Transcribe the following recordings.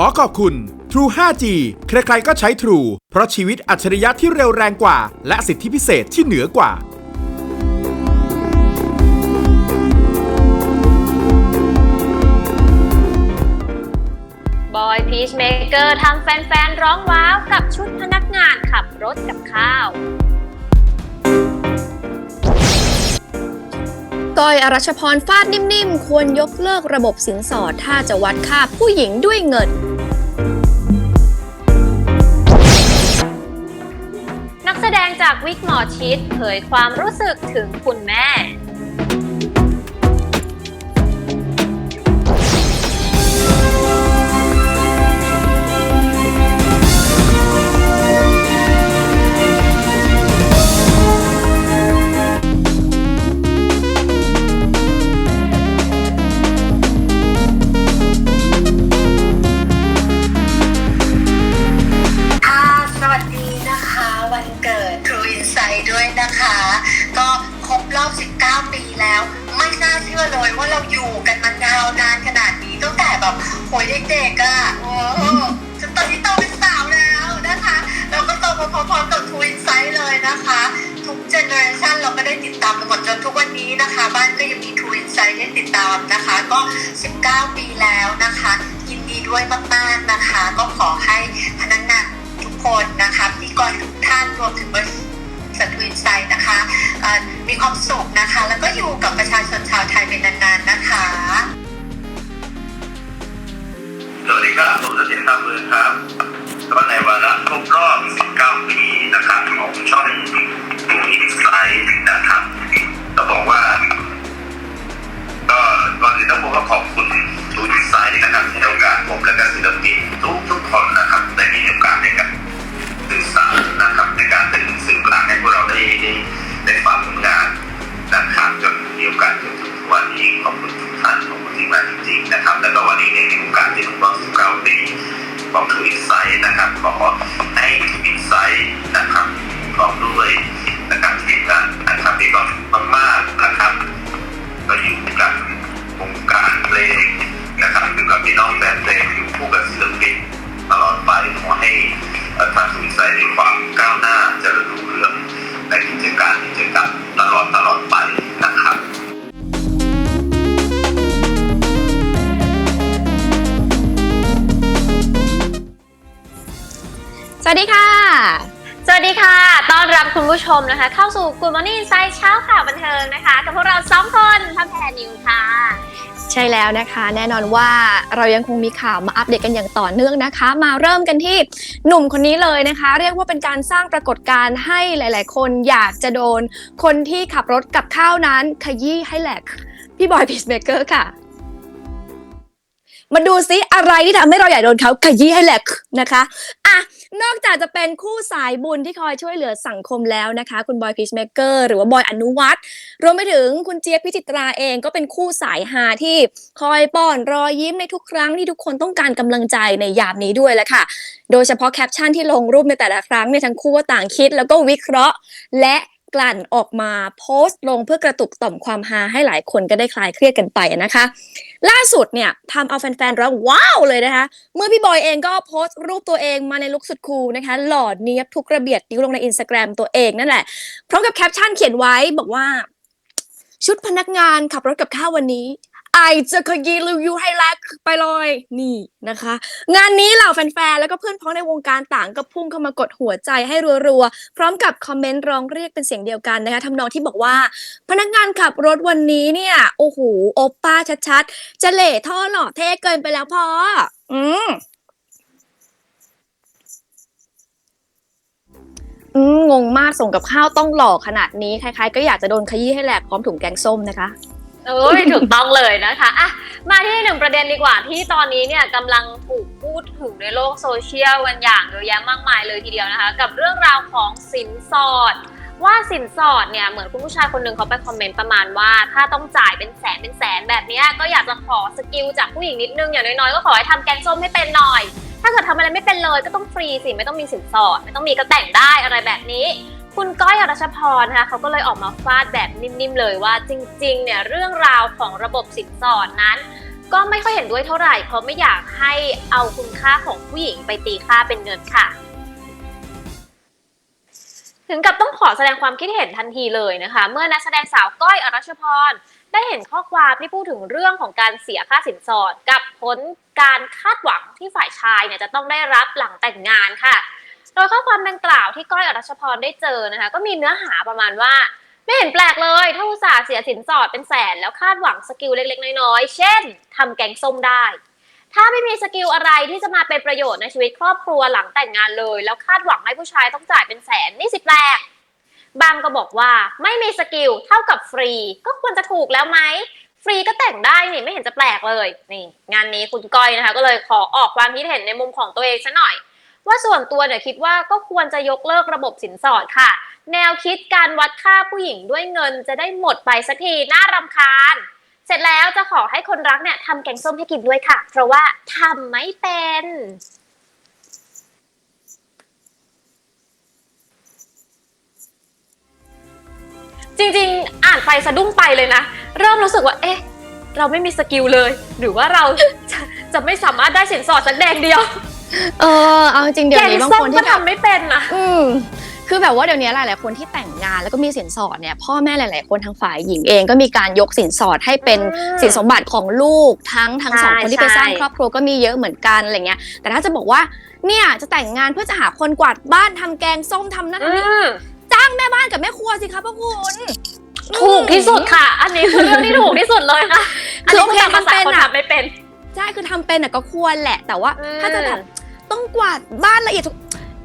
ขอขอบคุณ True 5G ใครๆก็ใช้ True เพราะชีวิตอัจฉริยะที่เร็วแรงกว่า และสิทธิพิเศษที่เหนือกว่าบอยพีชเมเกอร์ทำแฟนๆ ร้องว้าวกับชุดพนักงานขับรถกับข้าว ก้อยอรัชพรฟาดนิ่มๆ ควรยกเลิกระบบสินสอด ถ้าจะวัดค่าผู้หญิงด้วยเงิน นักแสดงจากวิกหมอชิดเผยความรู้สึกถึงคุณแม่ หยเด็กๆอะ่ะโอ้จนตอนนี้โตเป็นสาวแล้วนะคะเราก็โตมาพร้อมๆกับ True Insight เลยนะคะ ทุกเจเนอเรชันเราก็ได้ติดตามกันหมดจนทุกวันนี้นะคะ บ้านก็ยังมี True Insight ให้ติดตามนะคะ ก็ 19 ปีแล้วนะคะยินดีด้วยมากๆนะคะ ก็ขอให้พนักงานทุกคนนะคะพิธีกรทุกท่านรวมถึงบริษัททวินไซด์นะคะมีความสุขนะคะ แล้วก็อยู่กับประชา สวัสดีค่ะ สวัสดีค่ะ ต้อนรับคุณผู้ชมนะคะ เข้าสู่ Good Morning Insight เช้าข่าวบันเทิงนะคะ กับพวกเราสองคนพัมแพรนิวค่ะ ใช่แล้วนะคะ แน่นอนว่าเรายังคงมีข่าวมาอัปเดตกันอย่างต่อเนื่องนะคะ มาเริ่มกันที่หนุ่มคนนี้เลยนะคะ เรียกว่าเป็นการสร้างปรากฏการณ์ให้หลาย ๆ คนอยากจะโดน คนที่ขับรถกับข้าวนั้นขยี้ให้แหลกพี่บอยพีชเมเกอร์ค่ะมาดูซิอะไรที่ทำให้เราอยากโดนเขาขยี้ให้แหลกนะคะอะ นอกจากจะเป็นคู่สายบุญที่คอยช่วยเหลือสังคมแล้วนะคะ คุณบอยพีชเมเกอร์หรือว่าบอยอนุวัฒน์รวมไปถึงคุณเจี๊ยบพิจิตราเองก็เป็นคู่สายฮาที่คอยป้อนรอยยิ้มในทุกครั้งที่ทุกคนต้องการกำลังใจในยามนี้ด้วยแหละค่ะ โดยเฉพาะแคปชั่นที่ลงรูปในแต่ละครั้งเนี่ยทั้งคู่ก็ต่างคิดแล้วก็วิเคราะห์ และ กลั่นออกมาโพสต์ลงเพื่อกระตุกต่อมความฮาให้หลายคนก็ได้คลายเครียดกันไปนะคะ ล่าสุดเนี่ยทำเอาแฟนๆร้องว้าวเลยนะคะ เมื่อพี่บอยเองก็โพสต์รูปตัวเองมาในลุคสุดคูลนะคะ หล่อเนียบทุกระเบียดนิ้วลงในอินสตาแกรมตัวเองนั่นแหละพร้อมกับแคปชั่นเขียนไว้บอกว่า ชุดพนักงานขับรถกับข้าววันนี้ ไอจะขยี้รีวิวให้แลกไปเลยนี่นะคะ งานนี้เหล่าแฟนๆ แล้วก็เพื่อนพ้องในวงการต่างก็พุ่งเข้ามากดหัวใจให้รัวๆ พร้อมกับคอมเมนต์ร้องเรียกเป็นเสียงเดียวกันนะคะทำนองที่บอกว่า พนักงานขับรถวันนี้เนี่ย โอ้โหโอป้าชัดๆ จะเหล่ท่อหล่อเท่เกินไปแล้วพออืมอืมงงมากส่งกับข้าวต้องหล่อขนาดนี้ ใครๆ ก็อยากจะโดนขยี้ให้แหลกพร้อมถุงแกงส้มนะคะ โอ้ยถูกต้องเลยนะคะอะมาที่หนึ่งประเด็นดีกว่าที่ตอนนี้เนี่ยกำลังถูกพูดถึงในโลกโซเชียลกันอย่างเยอะแยะมากมายเลยทีเดียวนะคะ กับเรื่องราวของสินสอด ว่าสินสอดเนี่ยเหมือนคุณผู้ชายคนหนึ่งเขาไปคอมเมนต์ประมาณว่า ถ้าต้องจ่ายเป็นแสนเป็นแสนแบบนี้ก็อยากจะขอสกิลจากผู้หญิงนิดนึงอย่างน้อยๆก็ขอให้ทำแกงส้มให้เป็นหน่อย ถ้าเกิดทำอะไรไม่เป็นเลยก็ต้องฟรีสิไม่ต้องมีสินสอด ไม่ต้องมีก็แต่งได้อะไรแบบนี้ คุณก้อยอรัชพรนะคะเขาก็เลยออกมาฟาดแบบนิ่มๆเลยว่าจริงๆเนี่ยเรื่องราวของระบบสินสอดนั้น ก็ไม่ค่อยเห็นด้วยเท่าไหร่เพราะไม่อยากให้เอาคุณค่าของผู้หญิงไปตีค่าเป็นเงินค่ะถึงกับต้องขอแสดงความคิดเห็นทันทีเลยนะคะ เมื่อนักแสดงสาวก้อยอรัชพร ได้เห็นข้อความที่พูดถึงเรื่องของการเสียค่าสินสอด กับผลการคาดหวังที่ฝ่ายชายเนี่ยจะต้องได้รับหลังแต่งงานค่ะ โดยข้อความดังกล่าวที่ก้อยอรัชพรได้เจอนะคะ ก็มีเนื้อหาประมาณว่า ไม่เห็นแปลกเลย ถ้าอุตส่าห์เสียสินสอดเป็นแสน แล้วคาดหวังสกิลเล็กๆ น้อยๆ เช่นทำแกงส้มได้ ถ้าไม่มีสกิลอะไรที่จะมาเป็นประโยชน์ในชีวิตครอบครัวหลังแต่งงานเลย แล้วคาดหวังให้ผู้ชายต้องจ่ายเป็นแสนนี่สิแปลกบางก็บอกว่าไม่มีสกิลเท่ากับฟรี ก็ควรจะถูกแล้วไหมฟรีก็แต่งได้นี่ไม่เห็นจะแปลกเลยนี่งานนี้คุณก้อยนะคะ ก็เลยขอออกความคิดเห็นในมุมของตัวเองซะหน่อย ว่าส่วนตัวเนี่ยคิดว่าก็ควรจะยกเลิกระบบสินสอดค่ะ แนวคิดการวัดค่าผู้หญิงด้วยเงินจะได้หมดไปสักทีน่ารำคาญ เสร็จแล้วจะขอให้คนรักเนี่ยทำแกงส้มให้กินด้วยค่ะ เพราะว่าทำไม่เป็นจริงๆ อ่านไปสะดุ้งไปเลยนะ เริ่มรู้สึกว่า เอ๊ะ เราไม่มีสกิลเลย หรือว่าเราจะจะไม่สามารถได้สินสอดสักแดงเดียว เออเอาจริงๆเดี๋ยวนี้แกบางส้คมนก็ที่แบบ ทำไม่เป็นนะ อืมคือแบบว่าเดี๋ยวนี้หลาย ๆ คนที่แต่งงานแล้วก็มีสินสอดเนี่ยพ่อแม่หลาย ๆ คนทางฝ่ายหญิงเองก็มีการยกสินสอดให้เป็นอืมสินสมบัติของลูกทั้งทั้งสองใช่คนที่ไปสร้างใช่ ครอบครัวก็มีเยอะเหมือนกันอะไรเงี้ย แต่ถ้าจะบอกว่าเนี่ยจะแต่งงานเพื่อจะหาคนกวาดบ้านทำแกงส้มทำนั่นอืทำนี่มจ้างแม่บ้านกับแม่ครัวสิคะพ่อคุณถูกที่สุดค่ะ อันนี้คือเรื่องที่ถูกที่สุดเลยค่ะ อันนี้คือโอเคคือตามภาษาทำเป็นคนอะทำไม่เป็น ใช่คือทำเป็นน่ะก็ควรแหละ แต่ว่า อืม ถ้าจะแบบ ต้องกวาดบ้านละเอียดทุก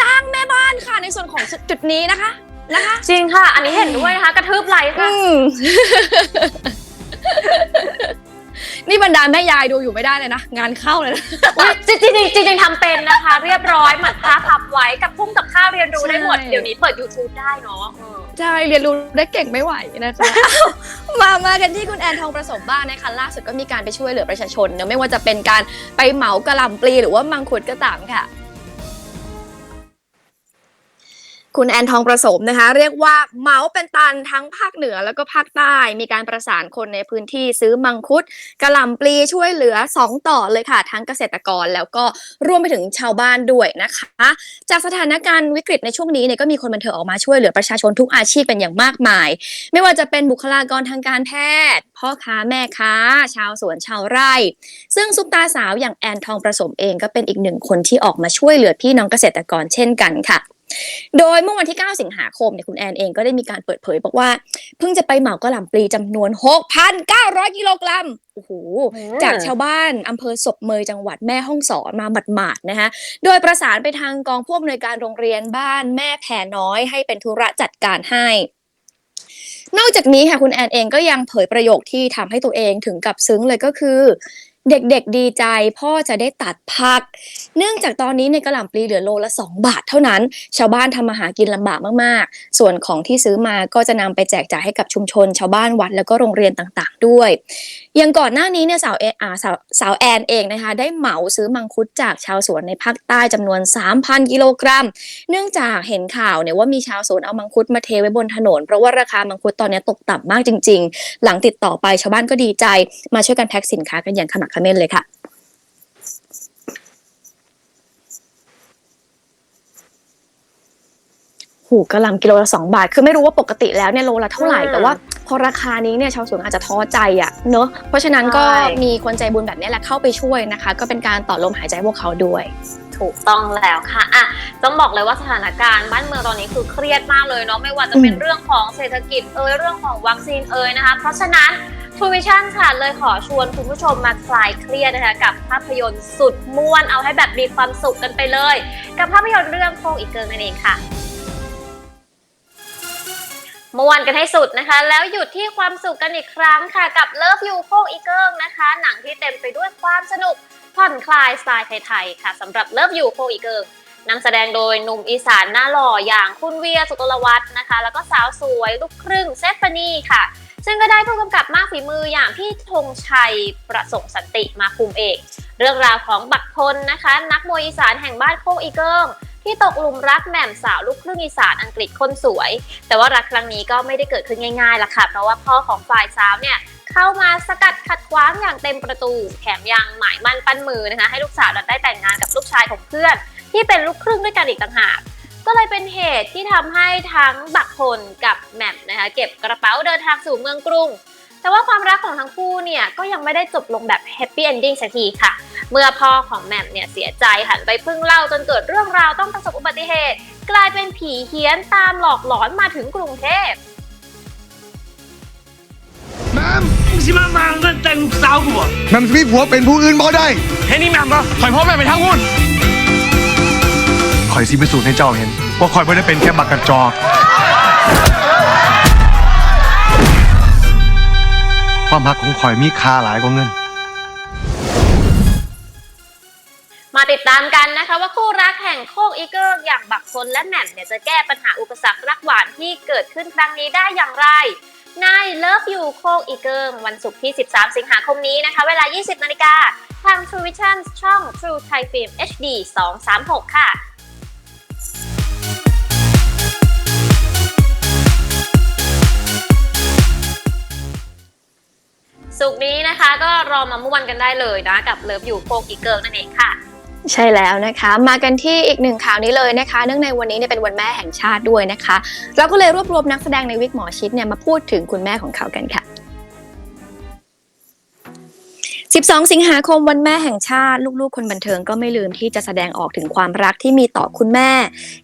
จ้างแม่บ้านค่ะในส่วนของจุดนี้นะคะนะคะ จริงค่ะ อันนี้เห็นด้วยนะคะ กระทืบไหลค์ค่ะ อืม นี่บรรดาแม่ยายดูอยู่ไม่ได้เลยนะ งานเข้าเลยนะ อุ๊ยจริงจริงๆจริงๆทำเป็นนะคะ เรียบร้อยเหมือนพาพับไว้กับพุ่งกับข้าวเรียนรู้ได้หมด ใช่ เดี๋ยวนี้เปิด YouTube ได้เนาะเออ ใช่เรียนรู้ได้เก่งไม่ไหวนะคะ มามากันที่คุณแอนทองประสมบ้านนะคะล่าสุดก็มีการไปช่วยเหลือประชาชนเนอะไม่ว่าจะเป็นการไปเหมากระหล่ำปลีหรือว่ามังคุดก็ตามค่ะ คุณแอนทองประสมนะคะ เรียกว่าเหมาเป็นตันทั้งภาคเหนือแล้วก็ภาคใต้ มีการประสานคนในพื้นที่ซื้อมังคุดกระหล่ำปลีช่วยเหลือ 2 ต่อเลยค่ะ ทั้งเกษตรกรแล้วก็รวมไปถึงชาวบ้านด้วยนะคะ จากสถานการณ์วิกฤตในช่วงนี้เนี่ยก็มีคนบันเทิงออกมาช่วยเหลือประชาชนทุกอาชีพเป็นอย่างมากมาย ไม่ว่าจะเป็นบุคลากรทางการแพทย์ พ่อค้าแม่ค้า ชาวสวนชาวไร่ ซึ่งซุปตาสาวอย่างแอนทองประสมเองก็เป็นอีกหนึ่งคนที่ออกมาช่วยเหลือพี่น้องเกษตรกรเช่นกันค่ะ โดยเมื่อวันที่ 9 สิงหาคมเนี่ยคุณแอนเองก็ได้มีการเปิดเผยบอกว่า เพิ่งจะไปเหมากระหล่ำปลีจำนวน 6,900 กิโลกรัมโอ้โหจากชาวบ้านอำเภอศพเมยจังหวัดแม่ฮ่องสอนมาหมาดๆนะคะโดยประสานไปทางกองผู้อำนวยการโรงเรียนบ้านแม่แผ่น้อยให้เป็นธุระจัดการให้นอกจากนี้ค่ะคุณแอนเองก็ยังเผยประโยคที่ทำให้ตัวเองถึงกับซึ้งเลยก็คือ เด็กๆดีใจ พ่อจะได้ตัดผัก เนื่องจากตอนนี้ในกระหล่ำปลีเหลือโลละ 2 บาทเท่านั้น ชาวบ้านทำมาหากินลำบากมากๆ ส่วนของที่ซื้อมาก็จะนำไปแจกจ่ายให้กับชุมชน ชาวบ้านวัดแล้วก็โรงเรียนต่างๆ ด้วย อย่างก่อนหน้านี้เนี่ยสาวเออาสาวสาวแอนเองนะคะ ได้เหมาซื้อมังคุดจากชาวสวนในภาคใต้จำนวน 3,000 กิโลกรัม เนื่องจากเห็นข่าวเนี่ยว่ามีชาวสวนเอามังคุดมาเทไว้บนถนน เพราะว่าราคามังคุดตอนนี้ตกต่ำมากจริง ๆ หลังติดต่อไปชาวบ้านก็ดีใจ มาช่วยกันแพ็คสินค้ากันอย่างขมักขม้นเลยค่ะหูกระหล่ำกิโลละสองบาท คือไม่รู้ว่าปกติแล้วเนี่ยโลละเท่าไหร่อืมแต่ว่าพอราคานี้เนี่ยชาวสวนอาจจะท้อใจอะเนอะเพราะฉะนั้นก็ใช่มีคนใจบุญแบบนี้แหละเข้าไปช่วยนะคะ ก็เป็นการต่อลมหายใจพวกเขาด้วย ถูกต้องแล้วค่ะอะต้องบอกเลยว่าสถานการณ์บ้านเมืองตอนนี้คือเครียดมากเลยเนาะไม่ว่าจะเป็นอืมเรื่องของเศรษฐกิจเอ่ยเรื่องของวัคซีนเอ่ยนะคะ เพราะฉะนั้น ทูวิชั่นค่ะเลยขอชวนคุณผู้ชมมาคลายเครียดนะคะกับภาพยนตร์สุดม่วนเอาให้แบบมีความสุขกันไปเลย กับภาพยนตร์เรื่องโคงอีกเกิงนั่นเองค่ะม่วนกันให้สุดนะคะ แล้วหยุดที่ความสุขกันอีกครั้งค่ะ กับเลิฟยูโคงอีเกิงนะคะ หนังที่เต็มไปด้วยความสนุกผ่อนคลายสไตล์ไทยๆค่ะสำหรับเลิฟยูโคอีเกิงนำแสดงโดยหนุ่มอีสานหน้าหล่ออย่างคุณเวียสุกลวัฒน์นะคะ แล้วก็สาวสวยลูกครึ่งเซฟานีค่ะ ซึ่งก็ได้ผู้กำกับมากฝีมืออย่างพี่ธงชัยประสงค์สันติมาคุมเอก เรื่องราวของบักพลนะคะ นักมวยอีสานแห่งบ้านโคกอีเกิงที่ตกหลุมรักแหม่มสาวลูกครึ่งอีสานอังกฤษคนสวย แต่ว่ารักครั้งนี้ก็ไม่ได้เกิดขึ้นง่ายๆล่ะค่ะ เพราะว่าพ่อของฝ่ายสาวเนี่ยเข้ามาสกัดขัดขวางอย่างเต็มประตู แถมยังหมายมั่นปั้นมือนะคะให้ลูกสาวนั้นได้แต่งงานกับลูกชายของเพื่อน ที่เป็นลูกครึ่งด้วยกันอีกต่างหาก ก็เลยเป็นเหตุที่ทำให้ทั้งบักพลกับแหม่มนะคะเก็บกระเป๋าเดินทางสู่เมืองกรุง แต่ว่าความรักของทั้งคู่เนี่ยก็ยังไม่ได้จบลงแบบแฮปปี้เอนดิ้งสักทีค่ะ เมื่อพ่อของแหม่มเนี่ยเสียใจหันไปพึ่งเหล่าจนเกิดเรื่องราวต้องประสบอุบัติเหตุ กลายเป็นผีเฮี้ยนตามหลอกหลอนมาถึงกรุงเทพแม่มึงสิมามาเงินแต่งลูกสาวกูบ่แม่มสมีผัวเป็นผู้อื่นบ่ได้เห็นนี่แม่มบ่ข่อยพ่อแม่ไปทั้งหุ้น ข่อยสิพิสูจน์ให้เจ้าเห็น ว่าข่อยไม่ได้เป็นแค่บักกระจอกความรักของข่อยมีค่าหลายกว่าเงิน มาติดตามกันนะคะว่าคู่รักแห่งโคกอีเกิลอย่างบักซนและแหม่มเนี่ยจะแก้ปัญหาอุปสรรครักหวานที่เกิดขึ้นครั้งนี้ได้อย่างไรในเลิฟอยู่โคกอีเกิลวันศุกร์ที่ 13 สิงหาคมนี้นะคะ เวลา 20 นาฬิกาทาง True Vision ช่อง True Thai Film HD 236 ค่ะ สุกนี้นะคะ ก็รอมาม่วนกันได้เลยนะ กับเลิฟอยู่โคกอีเกิลนั่นเองค่ะ ใช่แล้วนะคะ มากันที่อีกหนึ่งข่าวนี้เลยนะคะ เนื่องในวันนี้เนี่ยเป็นวันแม่แห่งชาติด้วยนะคะ เราก็เลยรวบรวมนักแสดงในวิกหมอชิดเนี่ยมาพูดถึงคุณแม่ของเขากันค่ะ12 สิงหาคมวันแม่แห่งชาติ ลูกๆ คนบันเทิงก็ไม่ลืมที่จะแสดงออกถึงความรักที่มีต่อคุณแม่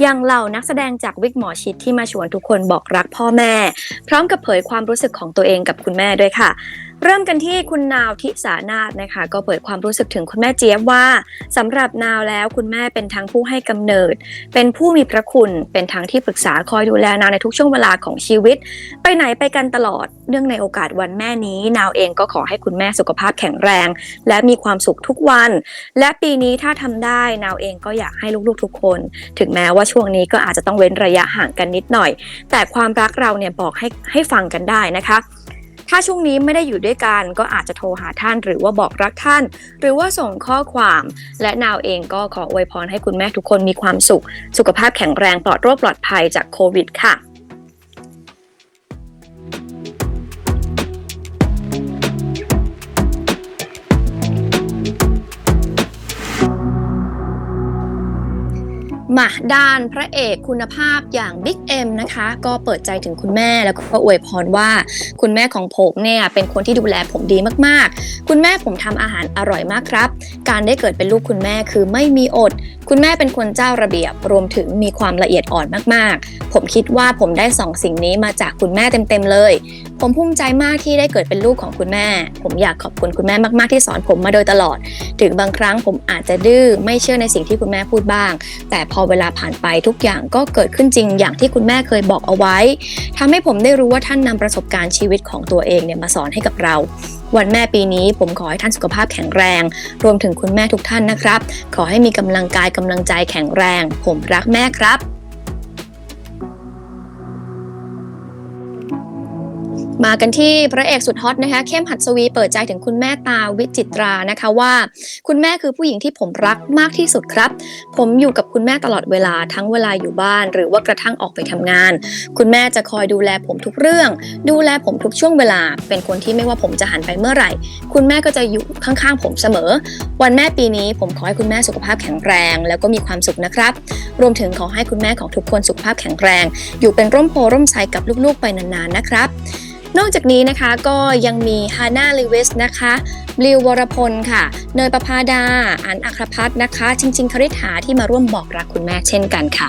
อย่างเหล่านักแสดงจากวิกหมอชิดที่มาชวนทุกคนบอกรักพ่อแม่ พร้อมกับเผยความรู้สึกของตัวเองกับคุณแม่ด้วยค่ะ เริ่มกันที่คุณนาวทิสานาถนะคะ ก็เผยความรู้สึกถึงคุณแม่เจี๊ยบว่าสำหรับนาวแล้วคุณแม่เป็นทั้งผู้ให้กำเนิด เป็นผู้มีพระคุณเป็นทั้งที่ปรึกษาคอยดูแลนาวในทุกช่วงเวลาของชีวิต ไปไหนไปกันตลอดเนื่องในโอกาสวันแม่นี้ นาวเองก็ขอให้คุณแม่สุขภาพแข็งแรง และมีความสุขทุกวัน และปีนี้ถ้าทำได้นาวเองก็อยากให้ลูกๆทุกคน ถึงแม้ว่าช่วงนี้ก็อาจจะต้องเว้นระยะห่างกันนิดหน่อย แต่ความรักเราเนี่ยบอกให้ให้ฟังกันได้นะคะ ถ้าช่วงนี้ไม่ได้อยู่ด้วยกันก็อาจจะโทรหาท่านหรือว่าบอกรักท่าน หรือว่าส่งข้อความ และนาวเองก็ขออวยพรให้คุณแม่ทุกคนมีความสุข สุขภาพแข็งแรงปลอดโรคปลอดภัยจากโควิดค่ะ มาด้านพระเอกคุณภาพอย่างบิ๊กเอ็มนะคะ ก็เปิดใจถึงคุณแม่แล้วก็อวยพรว่าคุณแม่ของผมเนี่ยเป็นคนที่ดูแลผมดีมากๆ คุณแม่ผมทำอาหารอร่อยมากครับ การได้เกิดเป็นลูกคุณแม่คือไม่มีอดคุณแม่เป็นคนเจ้าระเบียบ รวมถึงมีความละเอียดอ่อนมากๆ ผมคิดว่าผมได้สองสิ่งนี้มาจากคุณแม่เต็มๆเลย ผมภูมิใจมากที่ได้เกิดเป็นลูกของคุณแม่ ผมอยากขอบคุณคุณแม่มากๆที่สอนผมมาโดยตลอด ถึงบางครั้งผมอาจจะดื้อไม่เชื่อในสิ่งที่คุณแม่พูดบ้าง แต่พอเวลาผ่านไปทุกอย่างก็เกิดขึ้นจริงอย่างที่คุณแม่เคยบอกเอาไว้ทำให้ผมได้รู้ว่าท่านนำประสบการณ์ชีวิตของตัวเองเนี่ยมาสอนให้กับเรา วันแม่ปีนี้ผมขอให้ท่านสุขภาพแข็งแรง รวมถึงคุณแม่ทุกท่านนะครับ ขอให้มีกำลังกายกำลังใจแข็งแรง ผมรักแม่ครับ มากันที่พระเอกสุดฮอตนะคะเข้มหัดสวีเปิดใจถึงคุณแม่ตาวิจิตรานะคะว่า คุณแม่คือผู้หญิงที่ผมรักมากที่สุดครับ ผมอยู่กับคุณแม่ตลอดเวลาทั้งเวลาอยู่บ้าน หรือว่ากระทั่งออกไปทำงาน คุณแม่จะคอยดูแลผมทุกเรื่อง ดูแลผมทุกช่วงเวลา เป็นคนที่ไม่ว่าผมจะหันไปเมื่อไหร่ คุณแม่ก็จะอยู่ข้างๆ ผมเสมอ วันแม่ปีนี้ผมขอให้คุณแม่สุขภาพแข็งแรง แล้วก็มีความสุขนะครับ รวมถึงขอให้คุณแม่ของทุกคนสุขภาพแข็งแรง อยู่เป็นร่มโพร่มไทรกับลูกๆไปนานๆนะครับ นอกจากนี้นะคะก็ยังมีฮาน่าลิวิสนะคะบลิววรพลค่ะ เนยประพาดา อันอัครพัฒน์นะคะ จริงๆคริษฐาที่มาร่วมบอกรักคุณแม่เช่นกันค่ะ